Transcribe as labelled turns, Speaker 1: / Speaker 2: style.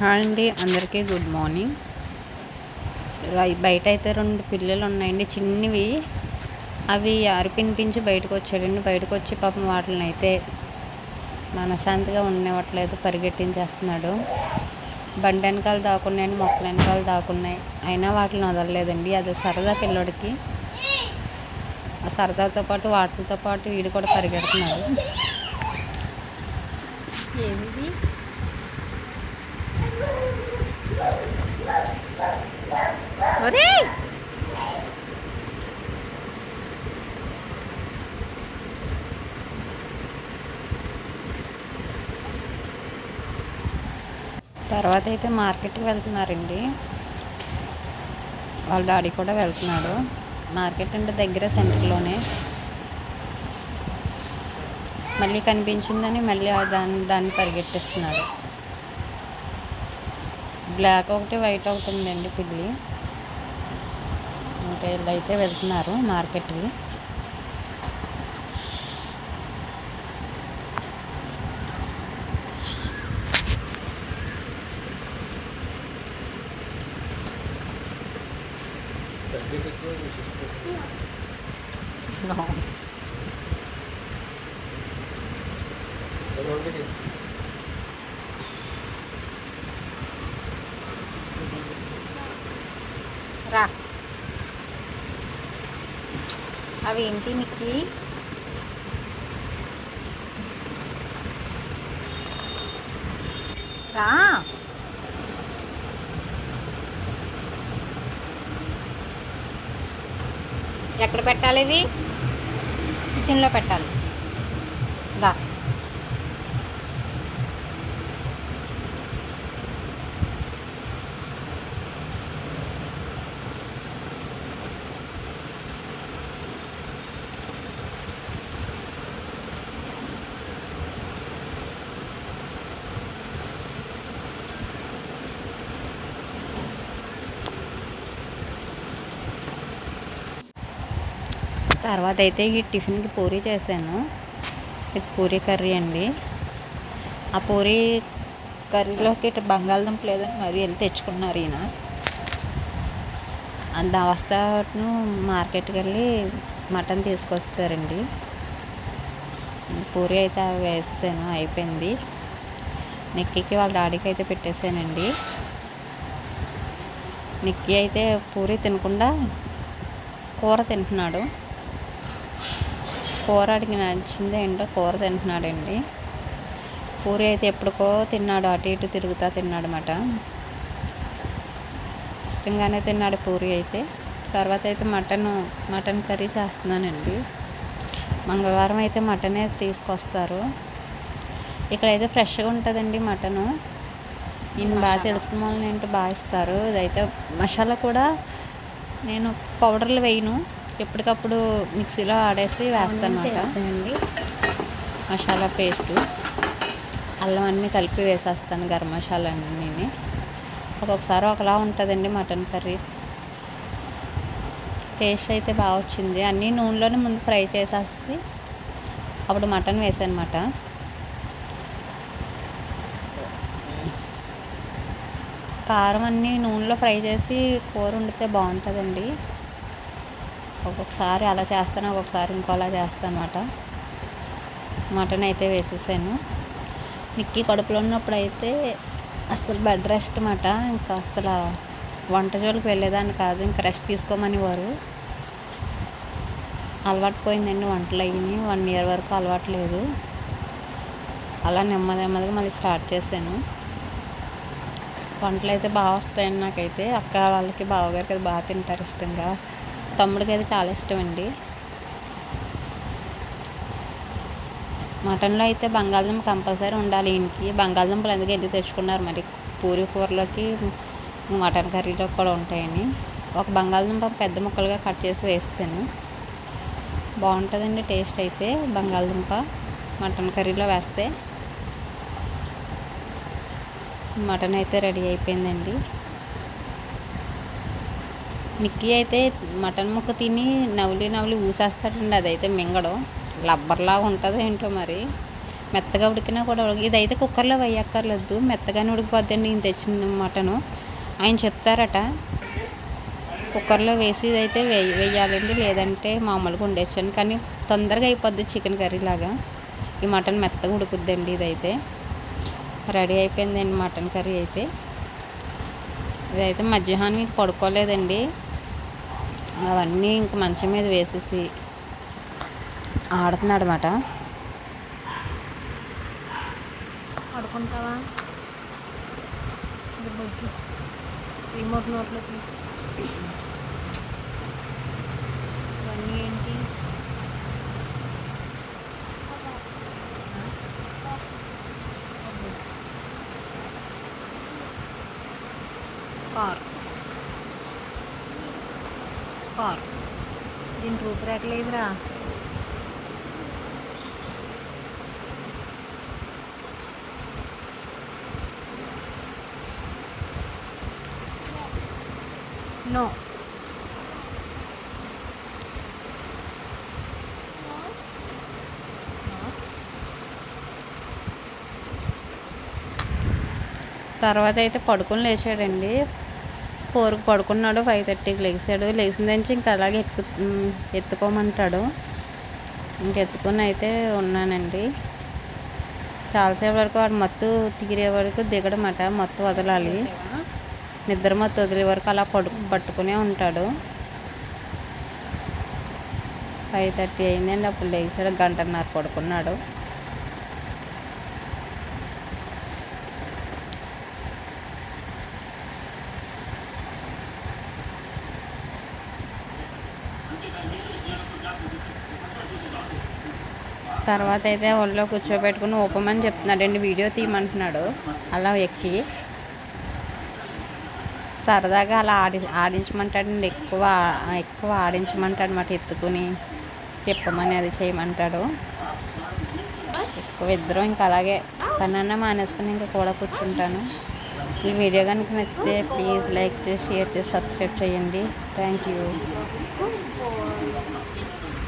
Speaker 1: Hi అండి అందరికీ good morning. రై- బయట అయితే రెండు పిల్లలు ఉన్నాయండి చిన్నవి. అవి ఆరిపినిపించి బయటకు వచ్చాడండి బయటకు వచ్చి పాపం వాటిని అయితే మనశాంతిగా ఉండనివ్వట్లేదు పరిగెట్టించేస్తున్నాడు. బండి వెనకాలు దాక్కున్నాయండి మొక్కల వెనకాలు దాక్కున్నాయి. అయినా వాటిని వదలలేదండి అది సరదా పిల్లోడికి. ఆ సరదాతో పాటు వాటితో పాటు వీడు కూడా పరిగెడుతున్నాడు. ఏది తర్వాత అయితే మార్కెట్కి వెళ్తున్నారండి. వాళ్ళ డాడీ కూడా వెళ్తున్నాడు. మార్కెట్ అంటే దగ్గర సెంటర్లోనే. మళ్ళీ కనిపించిందని మళ్ళీ దాన్ని దాన్ని పరిగెట్టిస్తున్నాడు. బ్లాక్ ఒకటి వైట్ ఒకటి ఉందండి పిల్లి. ఇంకా వీళ్ళు అయితే వెళ్తున్నారు మార్కెట్కి. రా. అవి ఏంటి నీకు రా. ఎక్కడ పెట్టాలి ఇవి కిచెన్లో పెట్టాలి. దా. తర్వాత అయితే ఈ టిఫిన్కి పూరీ చేశాను. ఇది పూరీ కర్రీ అండి. ఆ పూరీ కర్రీలోకి ఇటు బంగాళదుంప లేదని మరి వెళ్ళి తెచ్చుకున్నారు ఈయన. అంత అవస్థను మార్కెట్కి వెళ్ళి మటన్ తీసుకొచ్చారండి పూరీ అయితే వేసాను అయిపోయింది. నిక్కీకి వాళ్ళ డాడీకి అయితే పెట్టేశానండి నిక్కీ అయితే పూరీ తినకుండా కూర తింటున్నాడు. కూర అడిగి నచ్చింది ఏంటో కూర తింటున్నాడండి. పూరి అయితే ఎప్పటికో తిన్నాడు అటు ఇటు తిరుగుతా తిన్నాడు అన్నమాట ఇష్టంగానే తిన్నాడు పూరి అయితే. తర్వాత అయితే మటన్ మటన్ కర్రీ చేస్తున్నానండి. మంగళవారం అయితే మటనే తీసుకొస్తారు. ఇక్కడైతే ఫ్రెష్గా ఉంటుందండి మటను. ఈయన బాగా తెలిసిన వాళ్ళని ఏంటో బాగా ఇస్తారు. ఇదైతే మసాలా కూడా నేను పౌడర్లు వేయను. ఎప్పటికప్పుడు మిక్సీలో ఆడేసి వేస్తాను అనమాట మసాలా పేస్టు అల్లం అన్నీ కలిపి వేసేస్తాను గరం మసాలా అన్నీ ఒక్కొక్కసారి ఒకలా ఉంటుందండి మటన్ కర్రీ. టేస్ట్ అయితే బాగా వచ్చింది. అన్నీ నూనెలోనే ముందు ఫ్రై చేసేసి అప్పుడు మటన్ వేసాను అనమాట కారం అన్నీ నూనెలో ఫ్రై చేసి కూర వండితే బాగుంటుందండి. ఒక్కొక్కసారి అలా చేస్తాను ఒక్కొక్కసారి ఇంకోలా చేస్తాను అనమాట మటన్ అయితే వేసేసాను. మిక్కి కడుపులో ఉన్నప్పుడు అయితే అసలు బెడ్ రెస్ట్ అన్నమాట ఇంకా అసలు వంట జోలికి వెళ్ళేదాన్ని కాదు ఇంకా రెస్ట్ తీసుకోమని వారు అలవాటు పోయిందండి వంటలు అయ్యి వన్ ఇయర్ వరకు అలవాటు లేదు. అలా నెమ్మది నెమ్మదిగా మళ్ళీ స్టార్ట్ చేశాను. వంటలు అయితే బాగా వస్తాయండి నాకైతే అక్క వాళ్ళకి బావగారికి అది బాగా తింటారు ఇష్టంగా. తమ్ముడికి అయితే చాలా ఇష్టం అండి మటన్లో అయితే బంగాళదుంప కంపల్సరీ ఉండాలి ఇంటికి బంగాళదుంపలు అందుకే ఎందుకు తెచ్చుకున్నారు మరి? పూరి కూరలోకి మటన్ కర్రీలో కూడా ఉంటాయని. ఒక బంగాళదుంప పెద్ద ముక్కలుగా కట్ చేసి వేసాను బాగుంటుందండి టేస్ట్ అయితే బంగాళదుంప మటన్ కర్రీలో వేస్తే. మటన్ అయితే రెడీ అయిపోయిందండి. నిక్కీ అయితే మటన్ ముక్క తిని నవ్వులి నవ్వులి ఊసేస్తాడండి. అదైతే మింగడం. లబ్బర్లాగా ఉంటుంది ఏంటో మరి. మెత్తగా ఉడికినా కూడా ఉడక ఇదైతే కుక్కర్లో వేయక్కర్లేదు. మెత్తగానే ఉడికిపోద్దండి ఈయన తెచ్చిన మటను. ఆయన చెప్తారట కుక్కర్లో వేసి అయితే వేయ వేయాలండి. లేదంటే మామూలుగా వండేసాను కానీ తొందరగా అయిపోద్ది చికెన్ కర్రీ లాగా ఈ మటన్ మెత్తగా ఉడుకుద్దండి ఇదైతే. రెడీ అయిపోయిందండి మటన్ కర్రీ అయితే. ఇదైతే మధ్యాహ్నం పడుకోలేదండి. అవన్నీ ఇంక మంచం మీద వేసేసి ఆడుతున్నాడు అనమాట
Speaker 2: ఆడుకుంటావా రిమోట్ నోట్లోకి. ఇవన్నీ ఏంటి? కార్. కార్. దీని రూపురేఖ లేదురా. నో.
Speaker 1: తర్వాత అయితే పడుకొని లేచాడండి. ఫోర్కి పడుకున్నాడు ఫైవ్ థర్టీకి లెగిసాడు లేచిన నుంచి ఇంకా అలాగే ఎత్తు ఎత్తుకోమంటాడు. ఇంకెత్తుకుని అయితే ఉన్నానండి. చాలాసేపు వరకు వాడు మత్తు తీరే వరకు దిగడమాట మత్తు వదలాలి. నిద్ర మత్తు వదిలే వరకు అలా పడు పట్టుకునే ఉంటాడు. ఫైవ్ థర్టీ అయిందండి అప్పుడు లేచాడు గంటన్నర పడుకున్నాడు. తర్వాత అయితే ఒళ్ళో కూర్చోబెట్టుకుని ఊపమని చెప్తున్నాడండి వీడియో తీయమంటున్నాడు. అలా ఎక్కి. సరదాగా అలా ఆడి ఆడించమంటాడండి. ఎక్కువ ఎక్కువ ఆడించమంటాడు మాట ఎత్తుకుని. చెప్పమని అది చేయమంటాడు. ఎక్కువ ఇద్దరం ఇంకా అలాగే పనన్నా మానేసుకుని ఇంకా కూడా కూర్చుంటాను. ఈ వీడియో కనుక నచ్చితే ప్లీజ్ లైక్ చేసి షేర్ చేసి సబ్స్క్రైబ్ చేయండి. Thank you.